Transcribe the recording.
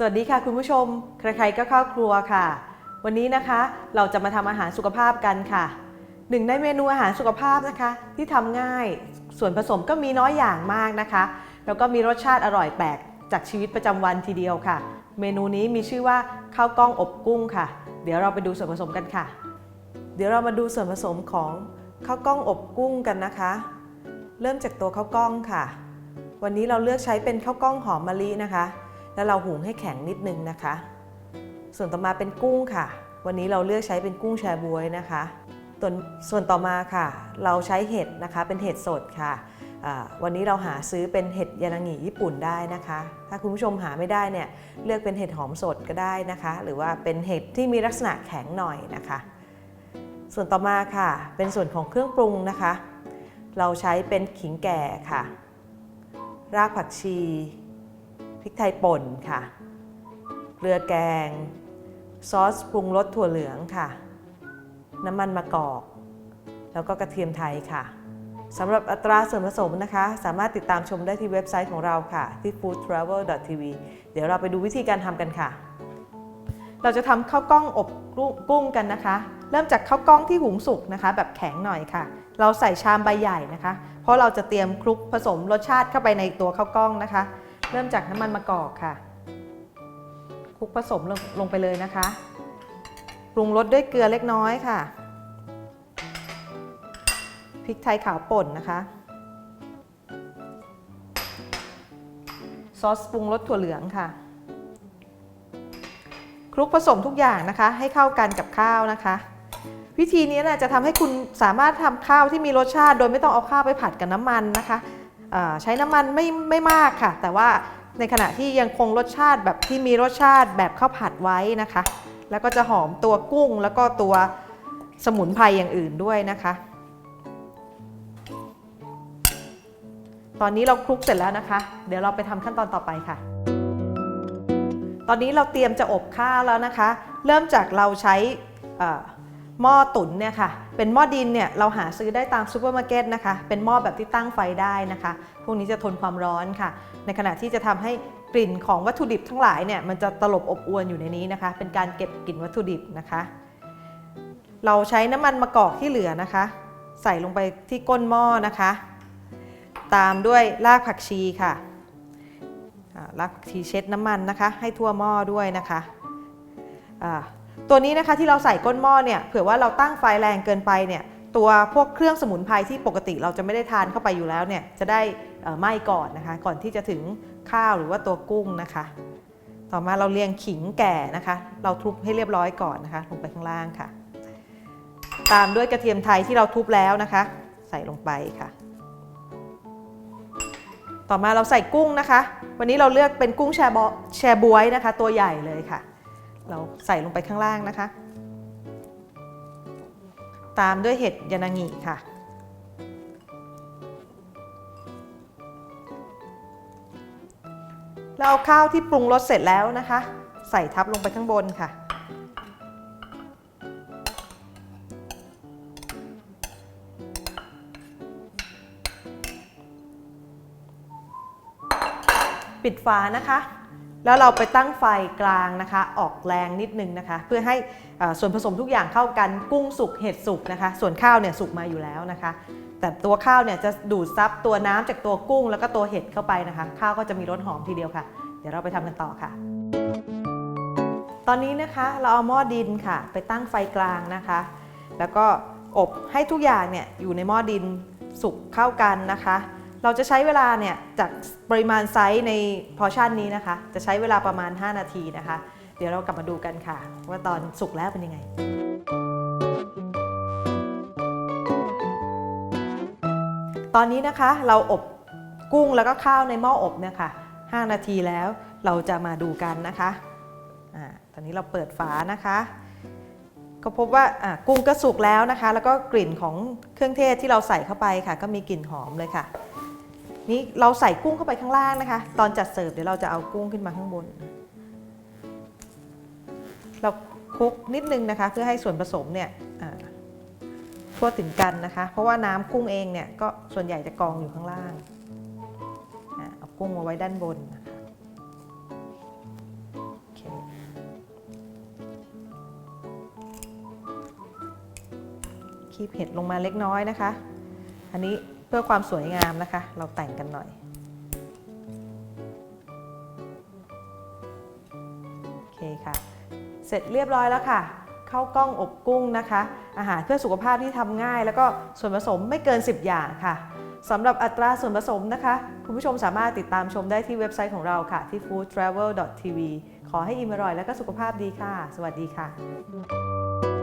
สวัสดีค่ะคุณผู้ชม ใครๆก็เข้าครัวค่ะ วันนี้นะคะเราจะมาทำอาหารสุขภาพกันค่ะ หนึ่งในเมนูอาหารสุขภาพนะคะ ที่ทำง่าย ส่วนผสมก็มีน้อยอย่างมากนะคะ แล้วก็มีรสชาติอร่อยแปลกจากชีวิตประจำวันทีเดียวค่ะ เมนูนี้มีชื่อว่าข้าวกล้องอบกุ้งค่ะ เดี๋ยวเราไปดูส่วนผสมกันค่ะ เดี๋ยวเรามาดูส่วนผสมของข้าวกล้องอบกุ้งกันนะคะ เริ่มจากตัวข้าวกล้องค่ะ วันนี้เราเลือกใช้เป็นข้าวกล้องหอมมะลินะคะ แล้วเราหุงให้แข็งนิดนึงนะคะ ส่วนต่อมาเป็นกุ้งค่ะ วันนี้เราเลือกใช้เป็นกุ้งแชบวยนะคะส่วนส่วนต่อมาค่ะ เราใช้เห็ดนะคะเป็นเห็ดสดค่ะวันนี้เราหาซื้อเป็นเห็ดยานางิญี่ปุ่นได้นะคะ ถ้าคุณผู้ชมหาไม่ได้เนี่ยเลือกเป็นเห็ดหอมสดก็ได้นะคะ หรือว่าเป็นเห็ดที่มีลักษณะแข็งหน่อยนะคะ ส่วนต่อมาค่ะ เป็นส่วนของเครื่องปรุงนะคะ เราใช้เป็นขิงแก่ค่ะ รากผักชี ริกไทยป่นค่ะ เกลือแกง ซอสปรุงรสถั่วเหลืองค่ะ น้ำมันมะกอก แล้วก็กระเทียมไทยค่ะสำหรับอัตราส่วนผสมนะคะ สามารถติดตามชมได้ที่เว็บไซต์ของเราค่ะ ที่ foodtravel.tv เดี๋ยวเราไปดูวิธีการทำกันค่ะ เราจะทำข้าวกล้องอบกุ้งกันนะคะ เริ่มจากข้าวกล้องที่หุงสุกนะคะ แบบแข็งหน่อยค่ะ เราใส่ชามใบใหญ่นะคะ เพราะเราจะเตรียมคลุกผสมรสชาติเข้าไปในตัวข้าวกล้องนะคะ เริ่มจากน้ำมันมะกอกค่ะคลุกผสมลงลงไปเลยนะคะ ปรุงรสด้วยเกลือเล็กน้อยค่ะพริกไทยขาวป่นนะคะ ซอสปรุงรสถั่วเหลืองค่ะ คลุกผสมทุกอย่างนะคะ ให้เข้ากันกับข้าวนะคะ วิธีนี้นะจะทำให้คุณสามารถทำข้าวที่มีรสชาติ โดยไม่ต้องเอาข้าวไปผัดกับน้ำมันนะคะ ใช้น้ำมันไม่ไม่มากค่ะ แต่ว่าในขณะที่ยังคงรสชาติแบบที่มีรสชาติแบบข้าวผัดไว้นะคะ แล้วก็จะหอมตัวกุ้งแล้วก็ตัวสมุนไพรอย่างอื่นด้วยนะคะ ตอนนี้เราคลุกเสร็จแล้วนะคะ เดี๋ยวเราไปทำขั้นตอนต่อไปค่ะ ตอนนี้เราเตรียมจะอบข้าวแล้วนะคะ เริ่มจากเราใช้ หม้อตุ๋นเนี่ยค่ะเป็นหม้อดินเนี่ยเราหาซื้อได้ตามซูเปอร์มาร์เก็ตนะคะเป็นหม้อแบบที่ตั้งไฟได้นะคะพวกนี้จะทนความร้อนค่ะ ในขณะที่จะทำให้กลิ่นของวัตถุดิบทั้งหลายเนี่ยมันจะตลบอบอวนอยู่ในนี้นะคะ เป็นการเก็บกลิ่นวัตถุดิบนะคะ เราใช้น้ำมันมะกอกที่เหลือนะคะ ใส่ลงไปที่ก้นหม้อนะคะ ตามด้วยรากผักชีค่ะรากผักชีเช็ดน้ำมันนะคะ ให้ทั่วหม้อด้วยนะคะ ตัวนี้นะคะที่เราใส่ก้นหม้อเนี่ยเผื่อว่าเราตั้งไฟแรงเกินไปเนี่ยตัวพวกเครื่องสมุนไพรที่ปกติเราจะไม่ได้ทานเข้าไปอยู่แล้วเนี่ยจะได้ไหม้ก่อนนะคะ ก่อนที่จะถึงข้าวหรือว่าตัวกุ้งนะคะ ต่อมาเราเรียงขิงแก่นะคะ เราทุบให้เรียบร้อยก่อนนะคะลงไปข้างล่างค่ะ ตามด้วยกระเทียมไทยที่เราทุบแล้วนะคะ ใส่ลงไปค่ะ ต่อมาเราใส่กุ้งนะคะ วันนี้เราเลือกเป็นกุ้งแชบอแชบวยนะคะ ตัวใหญ่เลยค่ะ เราใส่ลงไปข้างล่างนะคะ ตามด้วยเห็ดยานางิค่ะ เราเอาข้าวที่ปรุงรสเสร็จแล้วนะคะ ใส่ทับลงไปข้างบนค่ะ ปิดฝานะคะ แล้วเราไปตั้งไฟกลางนะคะ ออกแรงนิดนึงนะคะ เพื่อให้ส่วนผสมทุกอย่างเข้ากันกุ้งสุกเห็ดสุกนะคะ ส่วนข้าวเนี่ยสุกมาอยู่แล้วนะคะ แต่ตัวข้าวเนี่ยจะดูดซับตัวน้ำจากตัวกุ้ง แล้วก็ตัวเห็ดเข้าไปนะคะ ข้าวก็จะมีรสหอมทีเดียวค่ะ เดี๋ยวเราไปทำกันต่อค่ะ ตอนนี้นะคะเราเอาหม้อดินค่ะ ไปตั้งไฟกลางนะคะ แล้วก็อบให้ทุกอย่างเนี่ยอยู่ในหม้อดินสุกเข้ากันนะคะ เราจะใช้เวลาเนี่ยจากปริมาณไซส์ในพอชั่นนี้นะคะ จะใช้เวลาประมาณ 5 นาทีนะคะ เดี๋ยวเรากลับมาดูกันค่ะ ว่าตอนสุกแล้วเป็นยังไงตอนนี้นะคะเราอบกุ้งแล้วก็ข้าวในหม้ออบเนี่ยค่ะ5นาทีแล้วเราจะมาดูกันนะคะอ่าตอนนี้เราเปิดฝานะคะ ก็พบว่าอ่ากุ้งก็สุกแล้วนะคะ แล้วก็กลิ่นของเครื่องเทศที่เราใส่เข้าไปค่ะ ก็มีกลิ่นหอมเลยค่ะ นี่เราใส่กุ้งเข้าไปข้างล่างนะคะ ตอนจัดเสิร์ฟเดี๋ยวเราจะเอากุ้งขึ้นมาข้างบน เราคลุกนิดนึงนะคะ เพื่อให้ส่วนผสมเนี่ยทั่วถึงกันนะคะ เพราะว่าน้ำกุ้งเองเนี่ยก็ส่วนใหญ่จะกองอยู่ข้างล่างเอากุ้งมาไว้ด้านบนนะคะคีบเห็ดลงมาเล็กน้อยนะคะ อันนี้ เพื่อความสวยงามนะคะ เราแต่งกันหน่อยโอเคค่ะ เสร็จเรียบร้อยแล้วค่ะข้าวกล้องอบกุ้งนะคะ อาหารเพื่อสุขภาพที่ทำง่าย แล้วก็ส่วนผสมไม่เกิน 10 อย่างค่ะสำหรับอัตราส่วนผสมนะคะ คุณผู้ชมสามารถติดตามชมได้ที่เว็บไซต์ของเราค่ะ ที่ foodtravel.tv ขอให้อิ่มอร่อยและก็สุขภาพดีค่ะ สวัสดีค่ะ